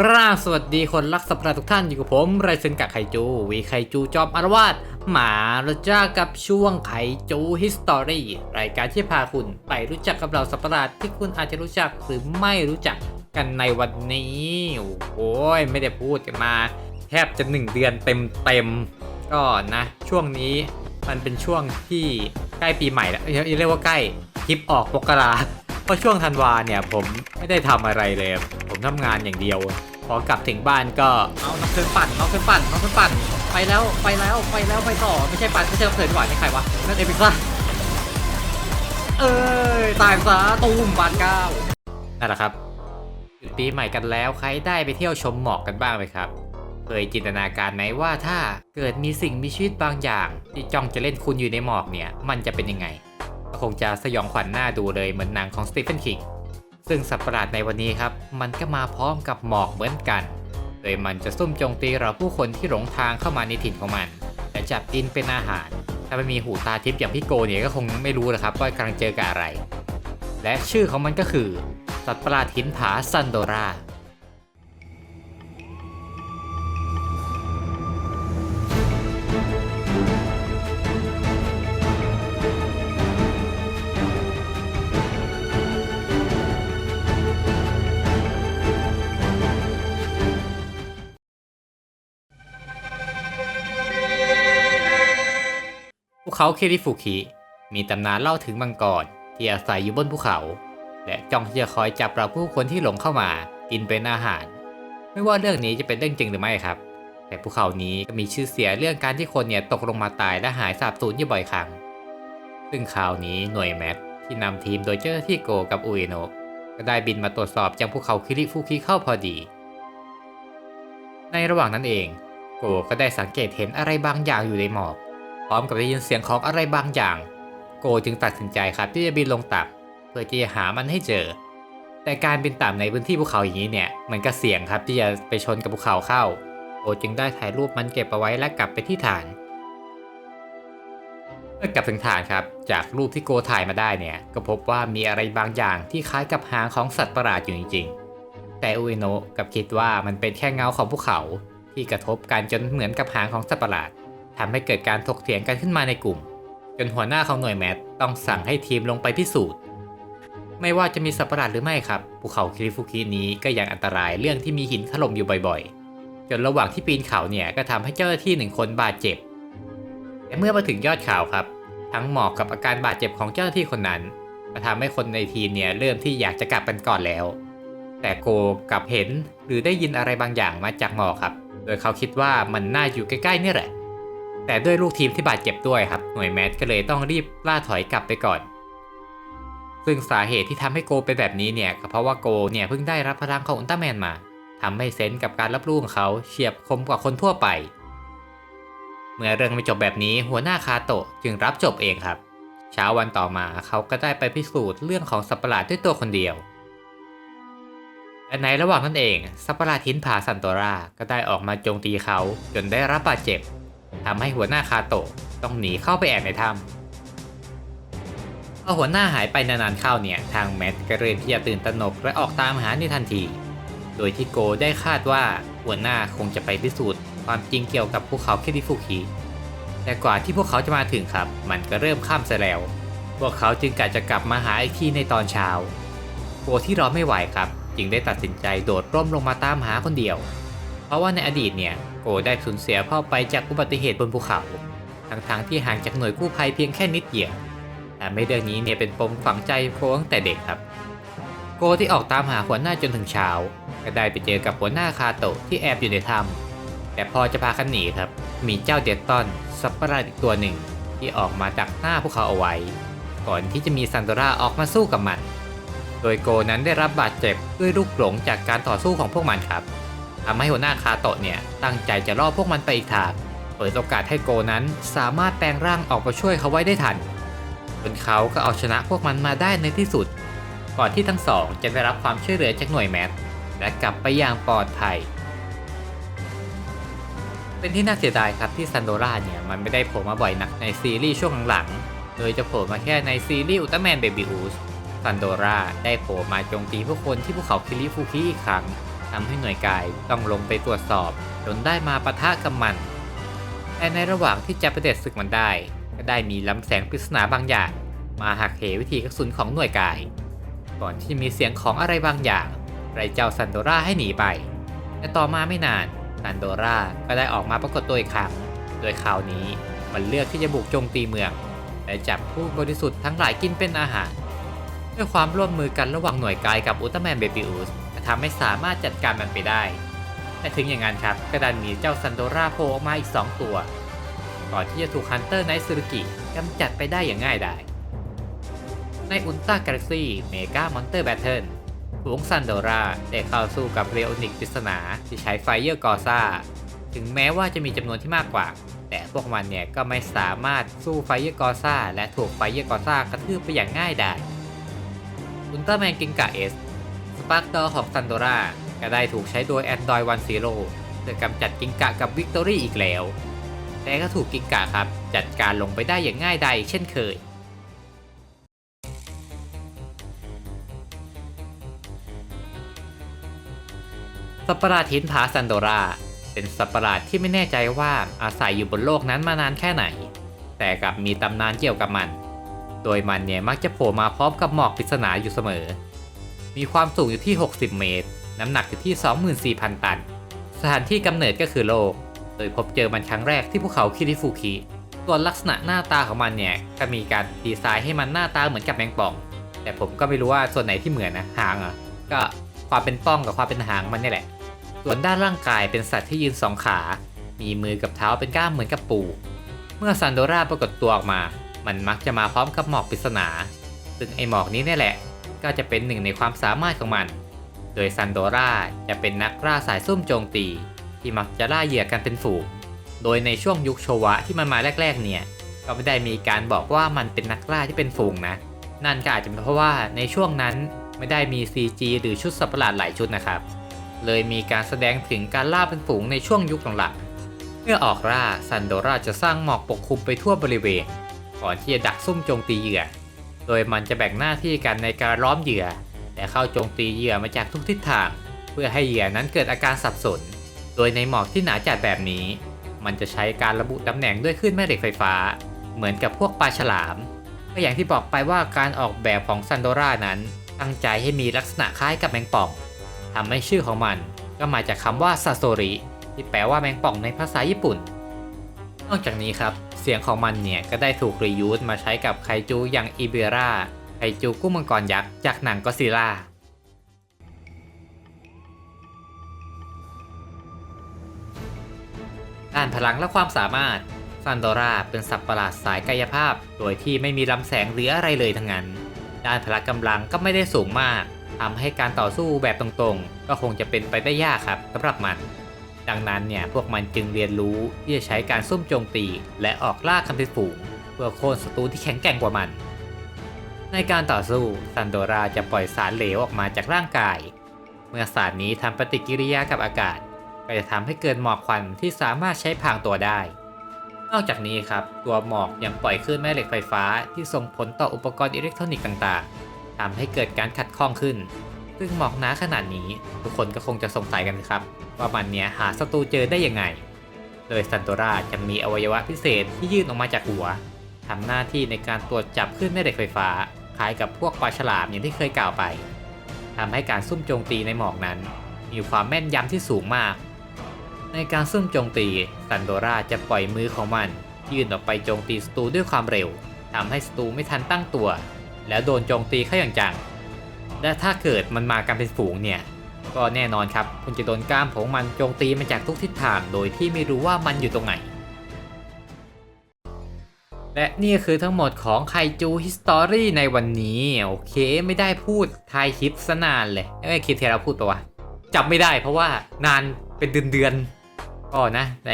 ราสวัสดีคนรักสัตว์ประหลาดทุกท่านอยู่กับผมไรเซนกับไคจู วีไคจูจอมอารวาสหมาเราจ้ากับช่วงไคจูฮิสตอรี่รายการที่พาคุณไปรู้จักกับเราสัตว์ประหลาดที่คุณอาจจะรู้จักหรือไม่รู้จักกันในวันนี้ โอ้ยไม่ได้พูดกันมา แทบจะหนึ่งเดือนเต็มเต็มๆก็นะ ช่วงนี้มันเป็นช่วงที่ใกล้ปีใหม่แล้วเอ้ยเรียกว่าใกล้คลิปออกมกราเพราะช่วงธันวาเนี่ยผมไม่ได้ทำอะไรเลย ผมทำงานอย่างเดียว พอกลับถึงบ้านก็เอาน้ำเพลิงปั่นน้ำเพลิงปั่นน้ำเพลิงปั่น ไปแล้วไปแล้วไปแล้วไปต่อไม่ใช่ปั่นไม่ใช่น้ำเพลิงหวานใครวะนั่นเอพิซ่าเอ้ยตายซะตูมบานเก้านั่นแหละครับปีใหม่กันแล้วใครได้ไปเที่ยวชมหมอกกันบ้างไหมครับเคยจินตนาการไหมว่าถ้าเกิดมีสิ่งมีชีวิตบางอย่าง ที่จ้องจะเล่นคุณอยู่ในหมอกเนี่ย มันจะเป็นยังไงก็คงจะสยองขวัญหน้าดูเลยเหมือนหนังของสตีเฟนคิง ซึ่งสัตว์ประหลาดในวันนี้ครับ มันก็มาพร้อมกับหมอกเหมือนกัน โดยมันจะซุ่มโจมตีเราผู้คนที่หลงทางเข้ามาในถิ่นของมัน และจับกินเป็นอาหาร ถ้าไม่มีหูตาทิพย์อย่างพี่โกเนี่ยก็คงไม่รู้นะครับว่ากำลังเจอกับอะไร และชื่อของมันก็คือ สัตว์ประหลาดหินผาซันโดรา เขาเคริฟุคิมีตำนานเล่าถึงมังกรที่อาศัยอยู่บนภูเขา และจ้องที่จะคอยจับเราผู้คนที่หลงเข้ามากินเป็นอาหาร ไม่ว่าเรื่องนี้จะเป็นเรื่องจริงหรือไม่ครับ แต่ภูเขานี้ก็มีชื่อเสียงเรื่องการที่คนเนี่ยตกลงมาตายและหายสาบสูญอยู่บ่อยครั้ง ซึ่งคราวนี้หน่วยแมทที่นำทีมโดยเจ้าหน้าที่โกกับอุเอโนะก็ได้บินมาตรวจสอบยังภูเขาคิริฟุคิเข้าพอดี ในระหว่างนั้นเอง โกก็ได้สังเกตเห็นอะไรบางอย่างอยู่ในหมอก ร้อมกับได้ยินเสียงของอะไรบางอย่าง โกจึงตัดสินใจครับที่จะบินลงต่ำเพื่อที่จะหามันให้เจอ แต่การบินต่ำในพื้นที่ภูเขาอย่างนี้เนี่ยมันก็เสี่ยงครับที่จะไปชนกับภูเขาเข้า โกจึงได้ถ่ายรูปมันเก็บเอาไว้และกลับไปที่ฐานเมื่อกลับถึงฐานครับจากรูปที่โกถ่ายมาได้เนี่ยก็พบว่ามีอะไรบางอย่างที่คล้ายกับหางของสัตว์ประหลาดอยู่จริงๆ แต่อุเอโนะกับคิดว่ามันเป็นแค่เงาของภูเขาที่กระทบกันจนเหมือนกับหางของสัตว์ประหลาด ทำให้เกิดการถกเถียงกันขึ้นมาในกลุ่ม จนหัวหน้าของหน่วยแมทต้องสั่งให้ทีมลงไปพิสูจน์ ไม่ว่าจะมีสัตว์ประหลาดหรือไม่ครับ ภูเขาคิริฟุคินี้ก็ยังอันตรายเรื่องที่มีหินถล่มอยู่บ่อยๆ จนระหว่างที่ปีนเขาเนี่ยก็ทำให้เจ้าหน้าที่หนึ่งคนบาดเจ็บ แต่เมื่อมาถึงยอดเขาครับ ทั้งหมอกกับอาการบาดเจ็บของเจ้าหน้าที่คนนั้นก็ทำให้คนในทีมเนี่ยเริ่มที่อยากจะกลับกันก่อนแล้ว แต่โกกลับเห็นหรือได้ยินอะไรบางอย่างมาจากหมอกครับ โดยเขาคิดว่ามันน่าอยู่ใกล้ๆนี่แหละ แต่ด้วยลูกทีมที่บาดเจ็บด้วยครับ หน่วยแมทก็เลยต้องรีบล่าถอยกลับไปก่อน ซึ่งสาเหตุที่ทำให้โกเป็นแบบนี้เนี่ยก็เพราะว่าโกเนี่ยเพิ่งได้รับพลังของอุลตร้าแมนมาทำให้เซนส์กับการรับรู้ของเขาเฉียบคมกว่าคนทั่วไป เมื่อเรื่องไม่จบแบบนี้หัวหน้าคาโตะจึงรับจบเองครับ เช้าวันต่อมาเขาก็ได้ไปพิสูจน์เรื่องของสัตว์ประหลาดด้วยตัวคนเดียวและในระหว่างนั้นเองสัตว์ประหลาดหินผาซันโตราก็ได้ออกมาโจมตีเขาจนได้รับบาดเจ็บ ทำให้หัวหน้าคาโตะต้องหนีเข้าไปแอบในถ้ำพอหัวหน้าหายไปนานๆเข้าเนี่ยทางแมทก็เริ่มที่จะตื่นตระหนกและออกตามหาในทันที โดยที่โกได้คาดว่าหัวหน้าคงจะไปพิสูจน์ความจริงเกี่ยวกับภูเขาเคดิฟุคิแต่กว่าที่พวกเขาจะมาถึงครับ มันก็เริ่มค่ำซะแล้ว พวกเขาจึงกะจะกลับมาหาอีกที่ในตอนเช้าโกที่รอไม่ไหวครับ จึงได้ตัดสินใจโดดร่มลงมาตามหาคนเดียว ราะว่าในอดีตเนี่ยโกได้สูญเสียพ่อไปจากอุบัติเหตุบนภูเขา ทั้งๆที่ห่างจากหน่วยกู้ภัยเพียงแค่นิดเดียวแต่ไม่เรื่องนี้เนี่ยเป็นปมฝังใจโกตั้งแต่เด็กครับ โกที่ออกตามหาหัวหน้าจนถึงเช้า ก็ได้ไปเจอกับหัวหน้าคาโตะที่แอบอยู่ในถ้ำแต่พอจะพากันหนีครับ มีเจ้าเดดตอนสัตว์ประหลาดอีกตัวหนึ่งที่ออกมาดักหน้าพวกเขาเอาไว้ ก่อนที่จะมีซันโดราออกมาสู้กับมัน โดยโกนั้นได้รับบาดเจ็บด้วยลูกหลงจากการต่อสู้ของพวกมันครับ ทำให้หัวหน้าคาโตะเนี่ยตั้งใจจะล่อพวกมันไปอีกทางเปิดโอกาสให้โกนั้นสามารถแปลงร่างออกมาช่วยเขาไว้ได้ทันจนเขาก็เอาชนะพวกมันมาได้ในที่สุด ก่อนที่ทั้งสองจะได้รับความช่วยเหลือจากหน่วยแมทและกลับไปอย่างปลอดภัย เป็นที่น่าเสียดายครับที่ซันโดราเนี่ยมันไม่ได้โผล่มาบ่อยนักในซีรีส์ช่วงหลังๆ โดยจะโผล่มาแค่ในซีรีส์อุลตร้าแมนเบบี้อูสซันโดราได้โผล่มาโจมตีผู้คนที่ภูเขาคิริฟูคิอีกครั้ง ทำให้หน่วยกายต้องลงไปตรวจสอบจนได้มาปะทะกับมัน แต่ในระหว่างที่จะประเด็จศึกมันได้ ก็ได้มีลำแสงปริศนาบางอย่าง มาหักเหวิธีกระสุนของหน่วยกาย ก่อนที่มีเสียงของอะไรบางอย่างไล่เจ้าซันโดราให้หนีไป แต่ต่อมาไม่นานซันโดราก็ได้ออกมาปรากฏตัวอีกครั้ง โดยคราวนี้มันเลือกที่จะบุกโจมตีเมือง และจับผู้บริสุทธิ์ทั้งหลายกินเป็นอาหาร ด้วยความร่วมมือกันระหว่างหน่วยกายกับอุลตร้าแมนเบบิอุส ทำให้สามารถจัดการมันไปได้แต่ถึงอย่างนั้นครับก็ดันมีเจ้าซันโดราโผล่ออกมาอีก 2 ตัว ก่อนที่จะถูกฮันเตอร์ไนท์ซูรุกิกำจัดไปได้อย่างง่ายดายในอุลตร้ากาแล็กซี่เมกามอนเตอร์แบทเทิลฝูงซันโดราได้เข้าสู้กับเรโอนิกปริศนาที่ใช้ไฟเยอร์กอซ่า ถึงแม้ว่าจะมีจำนวนที่มากกว่า แต่พวกมันเนี่ยก็ไม่สามารถสู้ไฟเยอร์กอซ่าและถูกไฟเยอร์กอซ่ากระทืบไปอย่างง่ายดายอุลตร้าแมนกิงกะเอส สปาร์กเตอร์ของซันโดราก็ได้ถูกใช้โดย Android One Zero เพื่อกำจัดกิงกะกับวิกตอรี่อีกแล้ว แต่ก็ถูกกิงกะครับ จัดการลงไปได้อย่างง่ายดายเช่นเคยสัปราดหินผาซันโดราเป็นสัปราดที่ไม่แน่ใจว่าอาศัยอยู่บนโลกนั้นมานานแค่ไหน แต่กลับมีตำนานเกี่ยวกับมัน โดยมันเนี่ยมักจะโผล่มาพร้อมกับหมอกปริศนาอยู่เสมอ มีความสูงอยู่ที่ 60 เมตร น้ำหนักอยู่ที่ 24,000 ตัน สถานที่กำเนิดก็คือโลก โดยพบเจอมันครั้งแรกที่ภูเขาคิริฟูคิส่วนลักษณะหน้าตาของมันเนี่ยก็มีการดีไซน์ให้มันหน้าตาเหมือนกับแมงป่อง แต่ผมก็ไม่รู้ว่าส่วนไหนที่เหมือนนะหางอะก็ความเป็นป้องกับความเป็นหางมันนี่แหละ ส่วนด้านร่างกายเป็นสัตว์ที่ยืนสองขา มีมือกับเท้าเป็นก้ามเหมือนกับปู เมื่อซันโดราปรากฏตัวออกมา มันมักจะมาพร้อมกับหมอกปริศนา ซึ่งไอหมอกนี้นี่แหละ ก็จะเป็นหนึ่งในความสามารถของมัน โดยซันโดราจะเป็นนักล่าสายซุ่มโจมตี ที่มักจะล่าเหยื่อกันเป็นฝูง โดยในช่วงยุคโชวะที่มันมาแรก ๆ เนี่ย ก็ไม่ได้มีการบอกว่ามันเป็นนักล่าที่เป็นฝูงนะ นั่นก็อาจจะเป็นเพราะว่าในช่วงนั้นไม่ได้มี CG หรือชุดสัตว์ประหลาดหลายชุดนะครับ เลยมีการแสดงถึงการล่าเป็นฝูงในช่วงยุคหลังๆเมื่อออกล่าซันโดราจะสร้างหมอกปกคลุมไปทั่วบริเวณก่อนที่จะดักซุ่มโจมตีเหยื่อ โดยมันจะแบ่งหน้าที่กันในการล้อมเหยื่อ และเข้าโจมตีเหยื่อมาจากทุกทิศทาง เพื่อให้เหยื่อนั้นเกิดอาการสับสน โดยในหมอกที่หนาจัดแบบนี้ มันจะใช้การระบุตำแหน่งด้วยคลื่นแม่เหล็กไฟฟ้า เหมือนกับพวกปลาฉลามก็อย่างที่บอกไปว่าการออกแบบของซันโดรานั้น ตั้งใจให้มีลักษณะคล้ายกับแมงป่องทำให้ชื่อของมันก็มาจากคำว่าซาโซริที่แปลว่าแมงป่องในภาษาญี่ปุ่น นอกจากนี้ครับ เสียงของมันเนี่ยก็ได้ถูกรียูสมาใช้กับไคจูอย่างอีเบราไคจูกุ้งมังกรยักษ์จากหนังก็ซิล่าด้านพลังและความสามารถซันโดราเป็นสัตว์ประหลาดสายกายภาพ โดยที่ไม่มีลำแสงหรืออะไรเลยทั้งนั้น ด้านพละกำลังก็ไม่ได้สูงมากทำให้การต่อสู้แบบตรงๆ ก็คงจะเป็นไปได้ยากครับสำหรับมัน ดังนั้นเนี่ยพวกมันจึงเรียนรู้ที่จะใช้การซุ่มโจมตี และออกล่าคำเป็นฝูงเพื่อโค่นศัตรูที่แข็งแกร่งกว่ามัน ในการต่อสู้ซันโดราจะปล่อยสารเหลวออกมาจากร่างกาย เมื่อสารนี้ทำปฏิกิริยากับอากาศก็จะทำให้เกิดหมอกควันที่สามารถใช้พางตัวได้ นอกจากนี้ครับตัวหมอกยังปล่อยคลื่นแม่เหล็กไฟฟ้าที่ส่งผลต่ออุปกรณ์อิเล็กทรอนิกส์ต่างๆทำให้เกิดการขัดข้องขึ้น ซึ่งหมอกหนาขนาดนี้ ทุกคนก็คงจะสงสัยกันครับ ว่ามันเนี่ยหาศัตรูเจอได้ยังไง โดยซันโตราจะมีอวัยวะพิเศษที่ยื่นออกมาจากหัวทำหน้าที่ในการตรวจจับคลื่นแม่เหล็กไฟฟ้า คล้ายกับพวกปลาฉลามอย่างที่เคยกล่าวไปทำให้การซุ่มโจมตีในหมอกนั้น มีความแม่นยำที่สูงมาก ในการซุ่มโจมตีซันโดราจะปล่อยมือของมัน ยื่นออกไปโจมตีศัตรูด้วยความเร็วทำให้ศัตรูไม่ทันตั้งตัว แล้วโดนโจมตีเข้าอย่างจัง และถ้าเกิดมันมากันเป็นฝูงเนี่ย ก็แน่นอนครับ คุณจะโดนกล้ามของมันโจมตีมาจากทุกทิศทางโดยที่ไม่รู้ว่ามันอยู่ตรงไหน และนี่คือทั้งหมดของไคจูฮิสตอรี่ในวันนี้ โอเคไม่ได้พูดทายคลิปซะนานเลยเอ้ยคลิปที่เราพูดไปวะจำไม่ได้เพราะว่านานเป็นเดือนเดือนๆก็นะไหน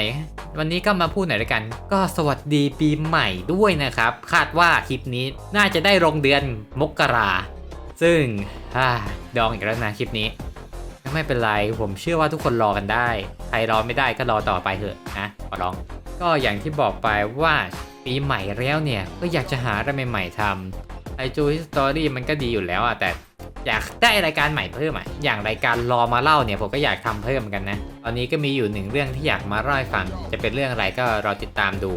วันนี้ก็มาพูดหน่อยละกัน ก็สวัสดีปีใหม่ด้วยนะครับ คาดว่าคลิปนี้น่าจะได้ลงเดือนมกรา ซึ่งอดองอีกแล้วนะคลิปนี้ไม่เป็นไร ผมเชื่อว่าทุกคนรอกันได้ ใครรอไม่ได้ก็รอต่อไปเถอะนะขอร้อง ก็อย่างที่บอกไปว่าปีใหม่แล้วเนี่ย ก็อยากจะหาอะไรใหม่ๆทำไอจูฮิสตอรี่มันก็ดีอยู่แล้วอะแต่อยากได้รายการใหม่เพิ่มอะ อย่างรายการรอมาเล่าเนี่ยผมก็อยากทำเพิ่มกันนะ ตอนนี้ก็มีอยู่หนึ่งเรื่องที่อยากมาเล่าให้ฟัง จะเป็นเรื่องอะไรก็รอติดตามดู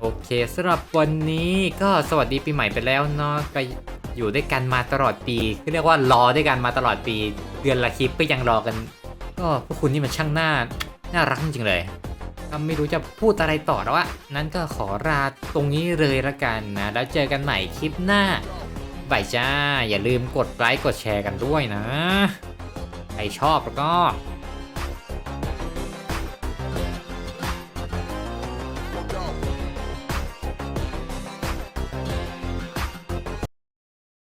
โอเคสำหรับวันนี้ก็สวัสดีปีใหม่ไปแล้วเนาะ อยู่ด้วยกันมาตลอดปีก็เรียกว่ารอด้วยกันมาตลอดปี เดือนละคลิปก็ยังรอกัน ก็พวกคุณนี่มันช่างหน่าน่ารักจริงเลยก็ไม่รู้จะพูดอะไรต่อแล้วอะนั้นก็ขอลาตรงนี้เลยละกันนะ แล้วเจอกันใหม่คลิปหน้าบายจ้า อย่าลืมกดไลค์กดแชร์กันด้วยนะ ใครชอบแล้วก็